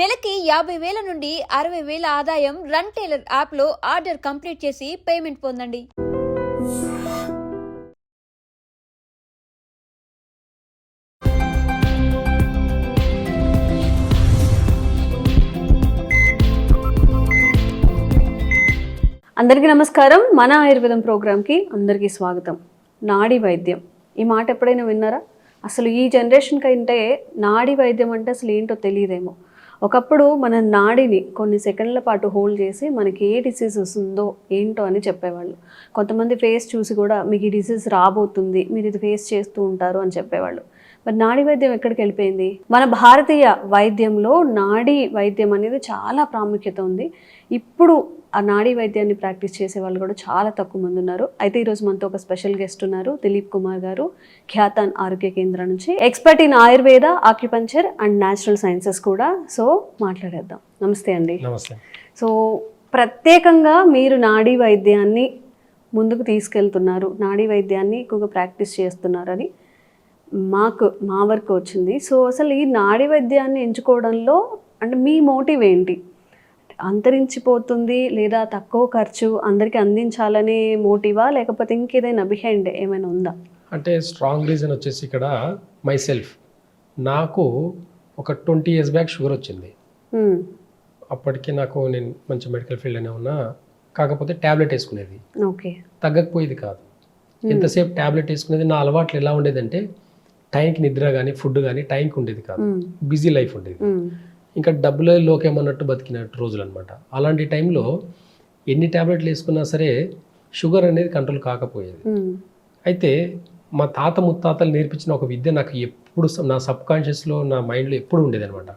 నెలకి యాభై వేల నుండి అరవై వేల ఆదాయం రన్ టైలర్ యాప్లో ఆర్డర్ కంప్లీట్ చేసి పేమెంట్ పొందండి. అందరికీ నమస్కారం. మన ఆయుర్వేదం ప్రోగ్రామ్కి అందరికీ స్వాగతం. నాడి వైద్యం. ఈ మాట ఎప్పుడైనా విన్నారా? అసలు ఈ జనరేషన్కి అంటే నాడి వైద్యం అంటే అసలు ఏంటో తెలియదేమో. ఒకప్పుడు మన నాడిని కొన్ని సెకండ్ల పాటు హోల్డ్ చేసి మనకి ఏ డిసీజ్ వస్తుందో ఏంటో అని చెప్పేవాళ్ళు. కొంతమంది ఫేస్ చూసి కూడా మీకు ఈ డిసీజ్ రాబోతుంది మీరు ఇది ఫేస్ చేస్తూ ఉంటారు అని చెప్పేవాళ్ళు. మరి నాడి వైద్యం ఎక్కడికి వెళ్ళిపోయింది? మన భారతీయ వైద్యంలో నాడి వైద్యం అనేది చాలా ప్రాముఖ్యత ఉంది. ఇప్పుడు ఆ నాడీ వైద్యాన్ని ప్రాక్టీస్ చేసే వాళ్ళు కూడా చాలా తక్కువ మంది ఉన్నారు. అయితే ఈరోజు మనతో ఒక స్పెషల్ గెస్ట్ ఉన్నారు దిలీప్ కుమార్ గారు ఖ్యాతాన్ ఆరోగ్య కేంద్రం నుంచి expert in Ayurveda acupuncture and natural sciences కూడా. సో మాట్లాడేద్దాం. నమస్తే అండి. సో ప్రత్యేకంగా మీరు నాడీ వైద్యాన్ని ముందుకు తీసుకెళ్తున్నారు నాడీ వైద్యాన్ని ఎక్కువగా ప్రాక్టీస్ చేస్తున్నారని. మాకు మా వరకు వచ్చింది. సో అసలు ఈ నాడీ వైద్యాన్ని ఎంచుకోవడంలో అంటే మీ మోటివ్ ఏంటి? అంతరించిపోతుంది లేదా తక్కువ ఖర్చు అందరికీ అందించాలనే మోటివా? లేకపోతే ఇంకేదైనా బిహైండ్ ఏమైనా ఉందా? అంటే స్ట్రాంగ్ రీజన్ వచ్చేసి ఇక్కడ మై సెల్ఫ్ నాకు ఒక ట్వంటీ ఇయర్స్ బ్యాక్ షుగర్ వచ్చింది. అప్పటికి నాకు నేను మంచి మెడికల్ ఫీల్డ్లోనే ఉన్నా. కాకపోతే ట్యాబ్లెట్ వేసుకునేది. ఓకే. తగ్గకపోయేది కాదు. ఎంతసేపు ట్యాబ్లెట్ వేసుకునేది నా అలవాట్లు ఎలా ఉండేదంటే టైంకి నిద్ర కానీ ఫుడ్ కానీ టైంకి ఉండేది కాదు. బిజీ లైఫ్ ఉండేది. ఇంకా డబ్బులే లోకేమన్నట్టు బతికినట్టు రోజులు అనమాట అలాంటి టైంలో ఎన్ని ట్యాబ్లెట్లు వేసుకున్నా సరే షుగర్ అనేది కంట్రోల్ కాకపోయేది. అయితే మా తాత ముత్తాతలు నేర్పించిన ఒక విద్య నాకు ఎప్పుడు నా సబ్ కాన్షియస్లో నా మైండ్లో ఎప్పుడు ఉండేది అనమాట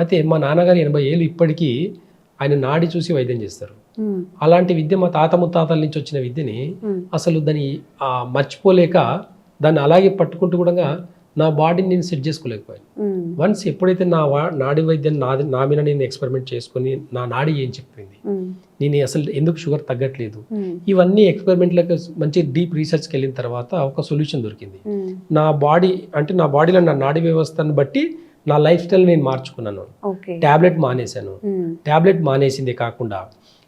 అయితే మా నాన్నగారు ఎనభై ఏళ్ళు ఇప్పటికీ ఆయన నాడి చూసి వైద్యం చేస్తారు. అలాంటి విద్య మా తాత ముత్తాతల నుంచి వచ్చిన విద్యని. అసలు దాన్ని మర్చిపోలేక దాన్ని అలాగే పట్టుకుంటూ కూడా నా బాడీని నేను సెట్ చేసుకోలేకపోయాను. వన్స్ ఎప్పుడైతే నా వా- నాడి వైద్యం నాది నా మీద నేను ఎక్స్పెరిమెంట్ చేసుకొని నా నాడి ఏం చెప్పింది. నేను అసలు ఎందుకు షుగర్ తగ్గట్లేదు. ఇవన్నీ ఎక్స్పెరిమెంట్లకు మంచి డీప్ రీసెర్చ్కి వెళ్ళిన తర్వాత ఒక సొల్యూషన్ దొరికింది. నా బాడీ అంటే నా బాడీలో నా నాడీ వ్యవస్థను బట్టి నా లైఫ్ స్టైల్ నేను మార్చుకున్నాను ట్యాబ్లెట్ మానేశాను. ట్యాబ్లెట్ మానేసిందే కాకుండా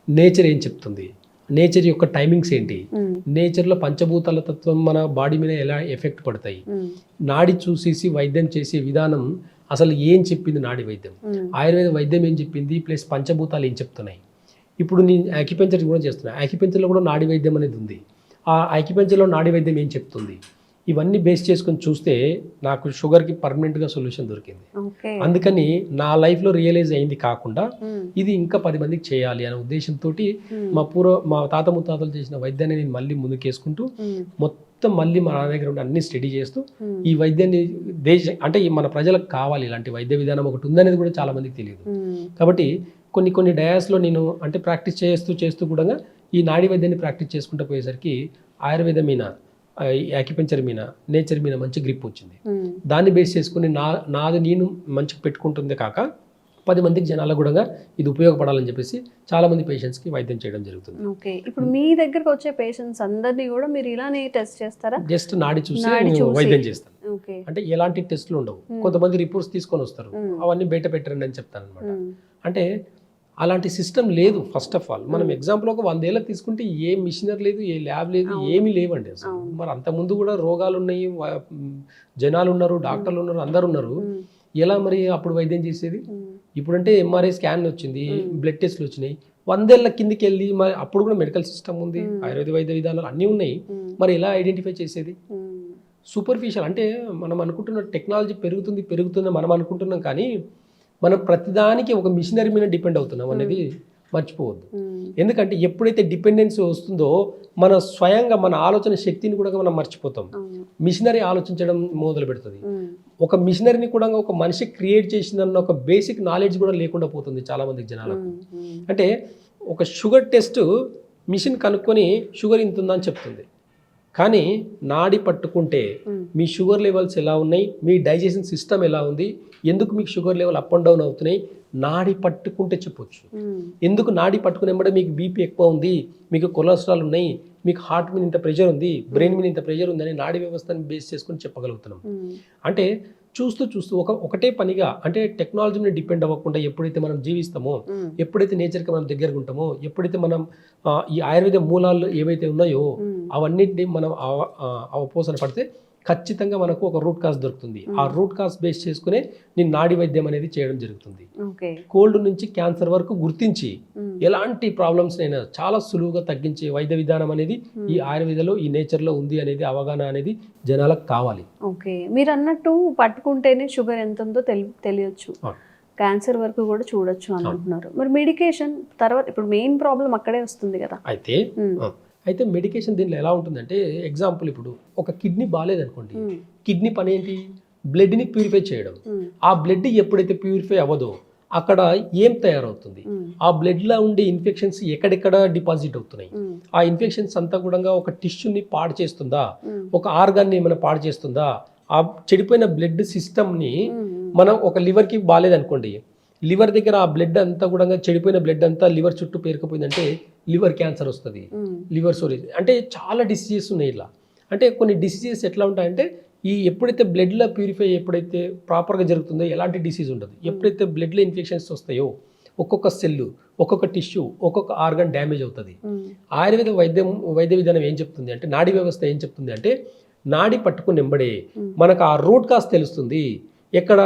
నేచర్ ఏం చెప్తుంది నేచర్ యొక్క టైమింగ్స్ ఏంటి. నేచర్లో పంచభూతాల తత్వం మన బాడీ మీద ఎలా ఎఫెక్ట్ పడతాయి. నాడి చూసేసి వైద్యం చేసే విధానం అసలు ఏం చెప్పింది నాడి వైద్యం. ఆయుర్వేద వైద్యం ఏం చెప్పింది? ప్లస్ పంచభూతాలు ఏం చెప్తున్నాయి? ఇప్పుడు నేను యాక్యుపెంచర్ కూడా చేస్తున్నా. యాక్యుపెంచర్లో కూడా నాడి వైద్యం అనేది ఉంది. ఆ యాక్యుపెంచర్లో నాడి వైద్యం ఏం చెప్తుంది? ఇవన్నీ బేస్ చేసుకొని చూస్తే నాకు షుగర్కి పర్మనెంట్గా సొల్యూషన్ దొరికింది అందుకని నా లైఫ్లో రియలైజ్ అయింది కాకుండా. ఇది ఇంకా పది మందికి చేయాలి అనే ఉద్దేశంతో. మా పూర్వ మా తాత ముత్తాతలు చేసిన వైద్యాన్ని నేను మళ్ళీ ముందుకేసుకుంటూ. మొత్తం మళ్ళీ మా నాన్న దగ్గర ఉండి అన్ని స్టడీ చేస్తూ. ఈ వైద్యాన్ని దేశ అంటే ఈ మన ప్రజలకు కావాలి ఇలాంటి వైద్య విధానం ఒకటి ఉందనేది కూడా చాలా మందికి తెలియదు. కాబట్టి కొన్ని కొన్ని డయాస్లో నేను అంటే ప్రాక్టీస్ చేస్తూ చేస్తూ కూడా ఈ నాడి వైద్యాన్ని ప్రాక్టీస్ చేసుకుంటూ పోయేసరికి ఆయుర్వేదం మీద యాక్యుపెంచర్ మీద నేచర్ మీద మంచి గ్రిప్ వచ్చింది. దాన్ని బేస్ చేసుకుని నా నాది నేను మంచిగా పెట్టుకుంటుందే కాక పది మందికి జనాలకు కూడా ఇది ఉపయోగపడాలని చెప్పేసి చాలా మంది పేషెంట్స్కి వైద్యం చేయడం జరుగుతుంది ఓకే ఇప్పుడు మీ దగ్గరకు వచ్చే పేషెంట్స్ అందరినీ కూడా మీరు ఇలానే టెస్ట్ చేస్తారా జస్ట్ నాడి చూసి. వైద్యం చేస్తాను అంటే ఎలాంటి టెస్ట్లు ఉండవు. కొంతమంది రిపోర్ట్స్ తీసుకొని వస్తారు. అవన్నీ బయట పెట్టరండి అని చెప్తాను అనమాట. అంటే అలాంటి సిస్టమ్ లేదు ఫస్ట్ ఆఫ్ ఆల్ మనం Hmm. ఎగ్జాంపుల్ ఒక వందేళ్ళకి తీసుకుంటే ఏ మిషనరీ లేదు ఏ ల్యాబ్ లేదు. ఏమీ లేవండి అసలు. మరి అంత ముందు కూడా రోగాలు ఉన్నాయి జనాలు ఉన్నారు డాక్టర్లు ఉన్నారు అందరు ఉన్నారు మ్మ్. ఎలా మరి అప్పుడు వైద్యం చేసేది. ఇప్పుడంటే ఎంఆర్ఐ స్కాన్ వచ్చింది Hmm. బ్లడ్ టెస్ట్లు వచ్చినాయి వందేళ్ళ కిందికి వెళ్ళి మరి అప్పుడు కూడా మెడికల్ సిస్టమ్ ఉంది Hmm. ఆయుర్వేద వైద్య విధానాలు అన్నీ ఉన్నాయి. మరి ఎలా ఐడెంటిఫై చేసేది. సూపర్ఫిషియల్ అంటే మనం అనుకుంటున్న టెక్నాలజీ పెరుగుతుంది పెరుగుతుంది మనం అనుకుంటున్నాం కానీ మనం ప్రతిదానికి ఒక మిషనరీ మీద డిపెండ్ అవుతున్నాం అనేది మర్చిపోవద్దు మ్మ్. ఎందుకంటే ఎప్పుడైతే డిపెండెన్సీ వస్తుందో మన స్వయంగా మన ఆలోచన శక్తిని కూడా మనం మర్చిపోతాం. మిషనరీ ఆలోచించడం మొదలు పెడుతుంది మ్మ్. ఒక మిషనరీని కూడా ఒక మనిషి క్రియేట్ చేసిందన్న ఒక బేసిక్ నాలెడ్జ్ కూడా లేకుండా పోతుంది చాలా మందికి జనాలకు. అంటే ఒక షుగర్ టెస్ట్ మిషన్ కనుక్కొని షుగర్ ఇంత ఉందని చెప్తుంది కానీ నాడి పట్టుకుంటే. మీ షుగర్ లెవెల్స్ ఎలా ఉన్నాయి? మీ డైజెషన్ సిస్టమ్ ఎలా ఉంది? ఎందుకు మీకు sugar level up and down అవుతున్నాయి? నాడి పట్టుకుంటే చెప్పొచ్చు. ఎందుకు నాడి పట్టుకునే వెంబడే మీకు బీపీ ఎక్కువ ఉంది? మీకు కొలెస్ట్రాల్ ఉన్నాయి? మీకు హార్ట్ మీద ఇంత ప్రెషర్ ఉంది? బ్రెయిన్ మీద ఇంత ప్రెషర్ ఉందని నాడి వ్యవస్థని బేస్ చేసుకొని చెప్పగలుగుతున్నాం. అంటే చూస్తూ చూస్తూ ఒక ఒకటే పనిగా అంటే టెక్నాలజీ మీద డిపెండ్ అవ్వకుండా ఎప్పుడైతే మనం జీవిస్తామో ఎప్పుడైతే నేచర్కి మనం దగ్గరగా ఉంటామో ఎప్పుడైతే మనం ఈ ఆయుర్వేద మూలాలు ఏవైతే ఉన్నాయో అవన్నింటినీ మనం అవపోసన పడితే ఖచ్చితంగా మనకు ఒక రూట్ కాజ్ దొరుకుతుంది. ఆ రూట్ కాజ్ బేస్ చేసుకునే నేను నాడి వైద్యం అనేది చేయడం జరుగుతుంది. కోల్డ్ నుంచి క్యాన్సర్ వరకు గుర్తించి ఉమ్, ఎలాంటి ప్రాబ్లమ్స్ అయినా చాలా సులువుగా తగ్గించే వైద్య విధానం అనేది ఈ ఆయుర్వేదలో ఈ నేచర్లో ఉంది అనేది అవగాహన అనేది జనాలకు కావాలి. ఓకే. మీరు అన్నట్టు పట్టుకుంటేనే షుగర్ ఎంత ఉందో తెలి తెలియచ్చు. క్యాన్సర్ వరకు కూడా చూడొచ్చు అని అంటున్నారు. మరి మెడికేషన్ తర్వాత ఇప్పుడు మెయిన్ ప్రాబ్లం అక్కడే వస్తుంది కదా. అయితే ఆ, అయితే మెడికేషన్ దీనిలో ఎలా ఉంటుందంటే ఎగ్జాంపుల్ ఇప్పుడు ఒక కిడ్నీ బాగాలేదనుకోండి కిడ్నీ పని ఏంటి? బ్లడ్ని ప్యూరిఫై చేయడం. ఆ బ్లడ్ ఎప్పుడైతే ప్యూరిఫై అవ్వదో అక్కడ ఏం తయారవుతుంది? ఆ బ్లడ్లో ఉండే ఇన్ఫెక్షన్స్ ఎక్కడెక్కడ డిపాజిట్ అవుతున్నాయి? ఆ ఇన్ఫెక్షన్స్ అంతా కూడా ఒక టిష్యూని పాడు చేస్తుందా? ఒక ఆర్గాన్ని ఏమైనా పాడు చేస్తుందా? ఆ చెడిపోయిన బ్లడ్ సిస్టమ్ని మనం ఒక లివర్కి బాగాలేదనుకోండి లివర్ దగ్గర ఆ బ్లడ్ అంతా కూడా చెడిపోయిన బ్లడ్ అంతా లివర్ చుట్టూ పేరుకుపోయిందంటే లివర్ క్యాన్సర్ వస్తుంది. లివర్ సోరేజ్ అంటే చాలా డిసీజెస్ ఉన్నాయి ఇలా. అంటే కొన్ని డిసీజెస్ ఎట్లా ఉంటాయంటే ఈ ఎప్పుడైతే బ్లడ్లో ప్యూరిఫై ఎప్పుడైతే ప్రాపర్గా జరుగుతుందో ఎలాంటి డిసీజ్ ఉండదు. ఎప్పుడైతే బ్లడ్లో ఇన్ఫెక్షన్స్ వస్తాయో ఒక్కొక్క సెల్ ఒక్కొక్క టిష్యూ ఒక్కొక్క ఆర్గన్ డ్యామేజ్ అవుతుంది. ఆయుర్వేద వైద్యం వైద్య విధానం ఏం చెప్తుంది అంటే నాడీ వ్యవస్థ ఏం చెప్తుంది అంటే నాడి పట్టుకుని ఎంబడే మనకు ఆ రూట్ కాస్ తెలుస్తుంది. ఎక్కడ?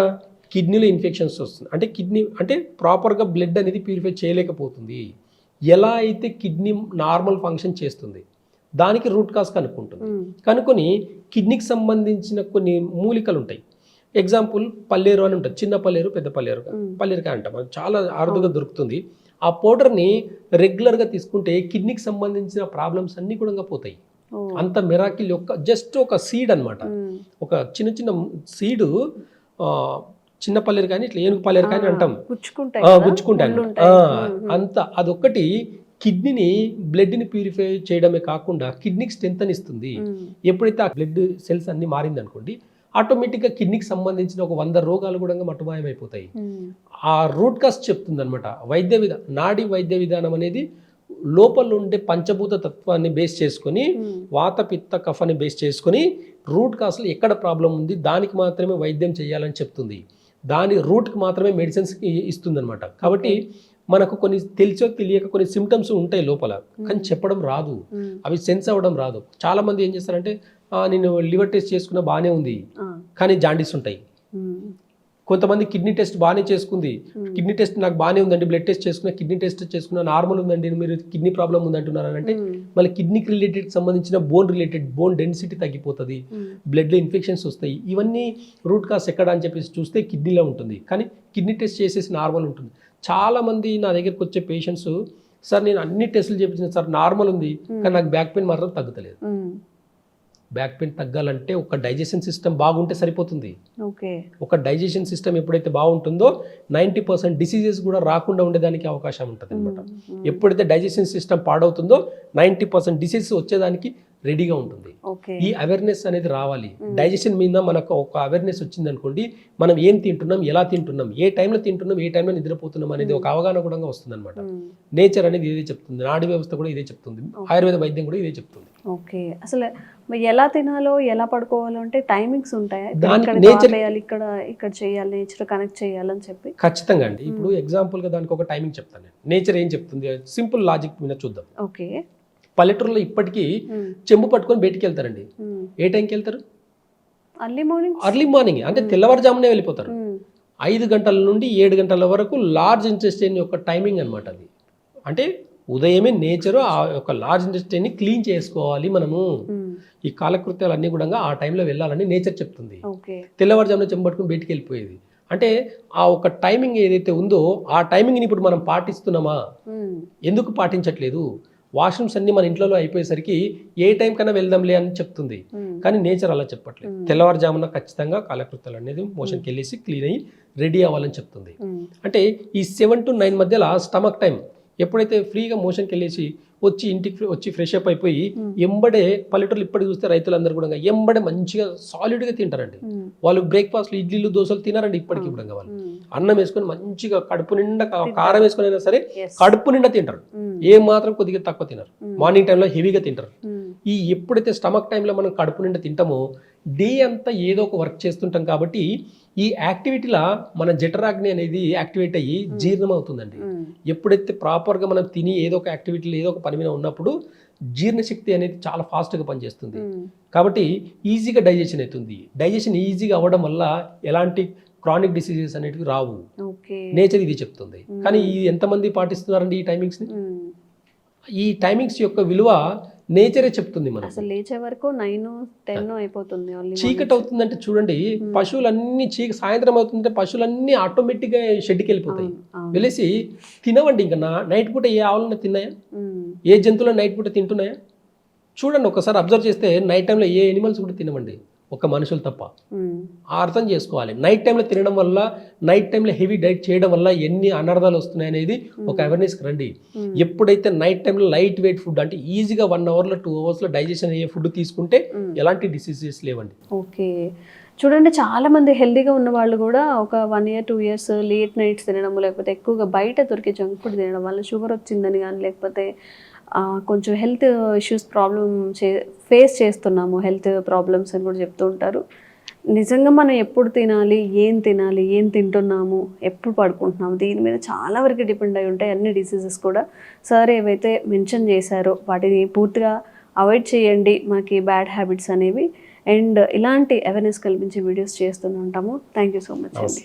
కిడ్నీలో ఇన్ఫెక్షన్స్ వస్తుంది. అంటే కిడ్నీ అంటే ప్రాపర్గా బ్లడ్ అనేది ప్యూరిఫై చేయలేకపోతుంది. ఎలా అయితే కిడ్నీ నార్మల్ ఫంక్షన్ చేస్తుంది దానికి రూట్ కాస్ కనుక్కుంటుంది. కనుక్కొని కిడ్నీకి సంబంధించిన కొన్ని మూలికలు ఉంటాయి. ఎగ్జాంపుల్ పల్లేరు అని ఉంటుంది. చిన్న పల్లేరు పెద్ద పల్లేరు పల్లేరుకాయ అంటాం. చాలా అరుదుగా దొరుకుతుంది. ఆ పౌడర్ని రెగ్యులర్గా తీసుకుంటే కిడ్నీకి సంబంధించిన ప్రాబ్లమ్స్ అన్నీ కూడా పోతాయి. అంత మిరాకిల్ యొక్క జస్ట్ ఒక సీడ్ అన్నమాట. ఉమ్, ఒక చిన్న చిన్న సీడు చిన్న పల్లేరు కానీ ఇట్లా ఏనుగు పల్లేరు కానీ అంటాం. గుచ్చుకుంటాయి అంత అదొక్కటి కిడ్నీని బ్లడ్ని ప్యూరిఫై చేయడమే కాకుండా కిడ్నీకి స్ట్రెంత్ ఇస్తుంది. ఉమ్, ఎప్పుడైతే ఆ బ్లడ్ సెల్స్ అన్ని మారింది అనుకోండి ఆటోమేటిక్గా కిడ్నీకి సంబంధించిన ఒక వంద రోగాలు కూడా మటుమాయమైపోతాయి. ఆ రూట్ కాస్ చెప్తుంది అనమాట వైద్య విధా నాడి వైద్య విధానం అనేది లోపల ఉండే పంచభూత తత్వాన్ని బేస్ చేసుకొని వాత పిత్త కఫని బేస్ చేసుకొని రూట్ కాస్లో ఎక్కడ ప్రాబ్లం ఉంది దానికి మాత్రమే వైద్యం చేయాలని చెప్తుంది. దాని రూట్కి మాత్రమే మెడిసిన్స్ ఇస్తుంది అనమాట కాబట్టి మనకు కొన్ని తెలిసో తెలియక కొన్ని సిమ్టమ్స్ ఉంటాయి లోపల కానీ చెప్పడం రాదు. అవి సెన్స్ అవ్వడం రాదు. చాలా మంది ఏం చేస్తారంటే "ఆ, నేను లివర్ టెస్ట్ చేసుకున్నా బాగానే ఉంది. కానీ జాండీస్ ఉంటాయి. కొంతమంది కిడ్నీ టెస్ట్ బాగానే చేసుకుంది. కిడ్నీ టెస్ట్ నాకు బాగానే ఉందండి బ్లడ్ టెస్ట్ చేసుకున్నా కిడ్నీ టెస్ట్ చేసుకున్నా నార్మల్ ఉందండి మీరు కిడ్నీ ప్రాబ్లం ఉందంటున్నారు అని అంటే మళ్ళీ కిడ్నీకి రిలేటెడ్ సంబంధించిన బోన్ రిలేటెడ్ బోన్ డెన్సిటీ తగ్గిపోతుంది బ్లడ్లో ఇన్ఫెక్షన్స్ వస్తాయి. ఇవన్నీ రూట్ కాస్ ఎక్కడ అని చెప్పేసి చూస్తే కిడ్నీలో ఉంటుంది. కానీ కిడ్నీ టెస్ట్ చేసేసి నార్మల్ ఉంటుంది. చాలామంది నా దగ్గరికి వచ్చే పేషెంట్స్ సార్ నేను అన్ని టెస్టులు చేపించిన సార్ నార్మల్ ఉంది కానీ నాకు బ్యాక్ పెయిన్ మాత్రం తగ్గుతలేదు. బ్యాక్ పెయిన్ తగ్గాలంటే ఒక డైజెషన్ సిస్టమ్ బాగుంటే సరిపోతుంది. ఓకే. ఒక డైజెషన్ సిస్టమ్ ఎప్పుడైతే బాగుంటుందో నైంటీ పర్సెంట్ డిసీజెస్ కూడా రాకుండా ఉండేదానికి అవకాశం ఉంటుంది అనమాట ఎప్పుడైతే డైజెషన్ సిస్టమ్ పాడవుతుందో నైంటీ పర్సెంట్ డిసీజెస్ వచ్చేదానికి రెడీగా ఉంటుంది. ఈ అవేర్నెస్ అనేది రావాలి. డైజెషన్ మీద మనకు ఒక అవేర్నెస్ వచ్చింది అనుకోండి మనం ఏం తింటున్నాం ఎలా తింటున్నాం ఏ టైంలో తింటున్నాం ఏ టైంలో నిద్రపోతున్నాం అనేది ఒక అవగాహన కూడా వస్తుంది అనమాట నేచర్ అనేది ఇదే చెప్తుంది. నాడి వ్యవస్థ కూడా ఇదే చెప్తుంది. ఆయుర్వేద వైద్యం కూడా ఇదే చెప్తుంది. ఓకే. అసలు ఎలా తినాలో ఎలా పడుకోవాలో అంటే టైమింగ్స్ ఉంటాయా? దానికి ఇక్కడ ఇక్కడ ఇక్కడ చేయాలి నేచర్ కనెక్ట్ చేయాలని చెప్పి? ఖచ్చితంగా అండి. ఇప్పుడు ఎగ్జాంపుల్గా దానికి ఒక టైమింగ్ చెప్తాను నేను. నేచర్ ఏం చెప్తుంది? సింపుల్ లాజిక్ మీద చూద్దాం. ఓకే. పల్లెటూరులో ఇప్పటికీ ఉమ్, చెంబు పట్టుకొని బయటికి వెళ్తారండి ఉమ్. ఏ టైంకి వెళ్తారు అర్లీ మార్నింగ్ అర్లీ మార్నింగ్ అంటే తెల్లవారుజామునే వెళ్ళిపోతారు. ఐదు గంటల నుండి ఏడు గంటల వరకు లార్జ్ ఇంటెస్టైన్ యొక్క టైమింగ్ అనమాట అది. అంటే ఉదయమే నేచర్ ఆ యొక్క లార్జ్ ఇంటెస్టైన్ని క్లీన్ చేసుకోవాలి మనము. ఈ కాలకృత్యాలు అన్నీ కూడా ఆ టైంలో వెళ్ళాలని నేచర్ చెప్తుంది. తెల్లవారుజామున చెంబట్టుకుని బయటికి వెళ్ళిపోయేది. అంటే ఆ ఒక టైమింగ్ ఏదైతే ఉందో ఆ టైమింగ్ని ఇప్పుడు మనం పాటిస్తున్నామా? ఎందుకు పాటించట్లేదు? వాష్రూమ్స్ అన్ని మన ఇంట్లో అయిపోయేసరికి ఏ టైం కన్నా వెళ్దాంలే అని చెప్తుంది. కానీ నేచర్ అలా చెప్పట్లేదు. తెల్లవారుజామున ఖచ్చితంగా కాలకృత్యాలు అనేది మోషన్కి వెళ్ళేసి క్లీన్ అయ్యి రెడీ అవ్వాలని చెప్తుంది. అంటే ఈ సెవెన్ టు నైన్ మధ్యలో స్టమక్ టైం ఎప్పుడైతే ఫ్రీగా మోషన్కి వెళ్ళేసి వచ్చి ఇంటికి వచ్చి ఫ్రెష్ అప్ అయిపోయి ఎంబడే పల్లెటూరు ఇప్పటికి చూస్తే రైతులందరూ కూడా ఎంబడే మంచిగా సాలిడ్గా తింటారండి. వాళ్ళు బ్రేక్ఫాస్ట్లు ఇడ్లీలు దోశలు తినారండి ఇప్పటికి కూడా వాళ్ళు. అన్నం వేసుకొని మంచిగా కడుపు నిండా కారం వేసుకొని అయినా సరే. కడుపు నిండా తింటారు. ఏ మాత్రం కొద్దిగా తక్కువ తినరు. మార్నింగ్ టైంలో హెవీగా తింటారు. ఈ ఎప్పుడైతే స్టమక్ టైంలో మనం కడుపు నిండా తింటామో డే అంతా ఏదో ఒక వర్క్ చేస్తుంటాం కాబట్టి ఈ యాక్టివిటీలా మన జఠరాగ్ని అనేది యాక్టివేట్ అయ్యి జీర్ణం అవుతుందండి. ఎప్పుడైతే ప్రాపర్గా మనం తిని ఏదో ఒక యాక్టివిటీలో ఏదో ఒక పని మీద ఉన్నప్పుడు జీర్ణశక్తి అనేది చాలా ఫాస్ట్గా పనిచేస్తుంది. కాబట్టి ఈజీగా డైజెషన్ అవుతుంది. డైజెషన్ ఈజీగా అవ్వడం వల్ల ఎలాంటి క్రానిక్ డిసీజెస్ అనేటివి రావు. నేచర్ ఇది చెప్తుంది. కానీ ఇది ఎంతమంది పాటిస్తున్నారండి ఈ టైమింగ్స్ని. ఈ టైమింగ్స్ యొక్క విలువ నేచరే చెప్తుంది మనకు. అసలు లేచే వరకు నైన్ టెన్ అయిపోతుంది చీకటి అవుతుందంటే చూడండి పశువులన్నీ చీక సాయంత్రం అవుతుందంటే పశువులన్నీ ఆటోమేటిక్గా షెడ్కి వెళ్ళిపోతాయి. వెళ్ళేసి తినవండి ఇంకా నైట్ పూట ఏ ఆవులన్నా తిన్నాయా. ఏ జంతువులు నైట్ పూట తింటున్నాయా? చూడండి ఒకసారి అబ్జర్వ్ చేస్తే నైట్ టైంలో ఏ ఎనిమల్స్ కూడా తినవండి. ఒక మనుషులు తప్ప. ఆ అర్థం చేసుకోవాలి నైట్ టైంలో తినడం వల్ల నైట్ టైంలో హెవీ డైట్ చేయడం వల్ల ఎన్ని అనర్థాలు వస్తున్నాయి అనేది ఒక అవేర్నెస్కి రండి. ఎప్పుడైతే నైట్ టైంలో లైట్ వెయిట్ ఫుడ్ అంటే ఈజీగా వన్ అవర్లో టూ అవర్స్లో డైజెషన్ అయ్యే ఫుడ్ తీసుకుంటే. ఎలాంటి డిసీజెస్ లేవండి ఓకే చూడండి చాలా మంది హెల్తీగా ఉన్న వాళ్ళు కూడా ఒక one year two years late nights తినడం లేకపోతే ఎక్కువగా బయట దొరికే జంక్ ఫుడ్ తినడం వల్ల షుగర్ వచ్చిందని కానీ లేకపోతే కొంచెం హెల్త్ ఇష్యూస్ ప్రాబ్లమ్ చే ఫేస్ చేస్తున్నాము హెల్త్ ప్రాబ్లమ్స్ అని కూడా చెప్తూ ఉంటారు. నిజంగా మనం ఎప్పుడు తినాలి ఏం తినాలి ఏం తింటున్నాము ఎప్పుడు పడుకుంటున్నాము దీని మీద చాలా వరకు డిపెండ్ అయి ఉంటాయి అన్ని డిసీజెస్ కూడా. సార్ ఏవైతే మెన్షన్ చేశారో వాటిని పూర్తిగా అవాయిడ్ చేయండి మనకి బ్యాడ్ హ్యాబిట్స్ అనేవి. అండ్ ఇలాంటి అవేర్నెస్ కల్పించే వీడియోస్ చేస్తూనే ఉంటాము. థ్యాంక్ యూ సో మచ్ అండి.